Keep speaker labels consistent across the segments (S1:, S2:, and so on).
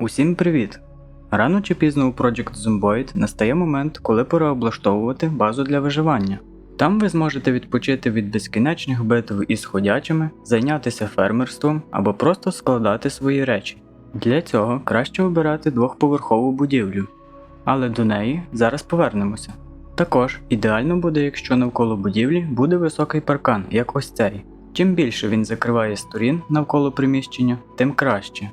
S1: Усім привіт! Рано чи пізно у Project Zomboid настає момент, коли пора облаштовувати базу для виживання. Там ви зможете відпочити від безкінечних битв із ходячими, зайнятися фермерством або просто складати свої речі. Для цього краще обирати двохповерхову будівлю, але до неї зараз повернемося. Також ідеально буде, якщо навколо будівлі буде високий паркан, як ось цей. Чим більше він закриває сторін навколо приміщення, тим краще.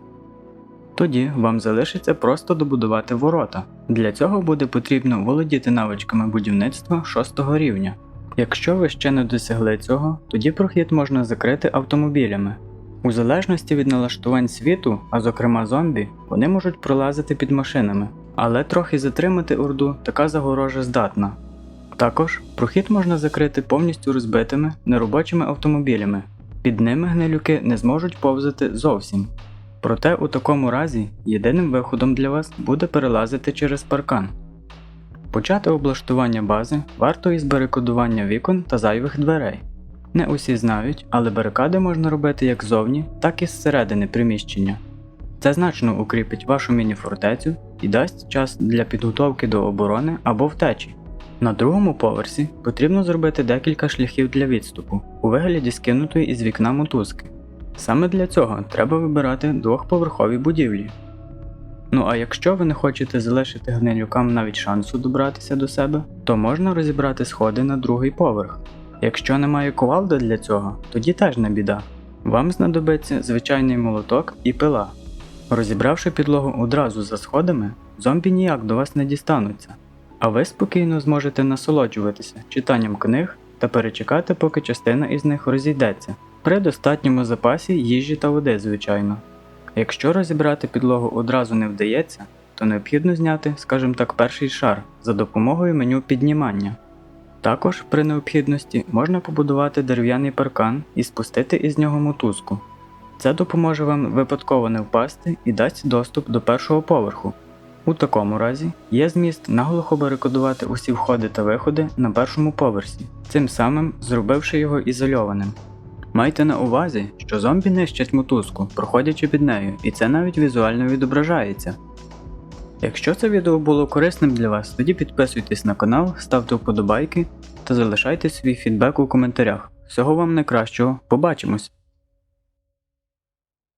S1: Тоді вам залишиться просто добудувати ворота. Для цього буде потрібно володіти навичками будівництва 6 рівня. Якщо ви ще не досягли цього, тоді прохід можна закрити автомобілями. У залежності від налаштувань світу, а зокрема зомбі, вони можуть пролазити під машинами, але трохи затримати орду така загорожа здатна. Також прохід можна закрити повністю розбитими неробочими автомобілями. Під ними гнилюки не зможуть повзати зовсім. Проте у такому разі єдиним виходом для вас буде перелазити через паркан. Почати облаштування бази варто із барикадування вікон та зайвих дверей. Не усі знають, але барикади можна робити як зовні, так і зсередини приміщення. Це значно укріпить вашу міні-фортецю і дасть час для підготовки до оборони або втечі. На другому поверсі потрібно зробити декілька шляхів для відступу у вигляді скинутої із вікна мотузки. Саме для цього треба вибирати двохповерхові будівлі. Ну а якщо ви не хочете залишити гнилюкам навіть шансу добратися до себе, то можна розібрати сходи на другий поверх. Якщо немає кувалди для цього, тоді теж не біда. Вам знадобиться звичайний молоток і пила. Розібравши підлогу одразу за сходами, зомбі ніяк до вас не дістануться, а ви спокійно зможете насолоджуватися читанням книг та перечекати, поки частина із них розійдеться, при достатньому запасі їжі та води, звичайно. Якщо розібрати підлогу одразу не вдається, то необхідно зняти, скажімо так, перший шар за допомогою меню піднімання. Також при необхідності можна побудувати дерев'яний паркан і спустити із нього мотузку. Це допоможе вам випадково не впасти і дасть доступ до першого поверху. У такому разі є зміст наглухо барикадувати усі входи та виходи на першому поверсі, цим самим зробивши його ізольованим. Майте на увазі, що зомбі нищать мотузку, проходячи під нею, і це навіть візуально відображається. Якщо це відео було корисним для вас, тоді підписуйтесь на канал, ставте вподобайки та залишайте свій фідбек у коментарях. Всього вам найкращого, побачимось!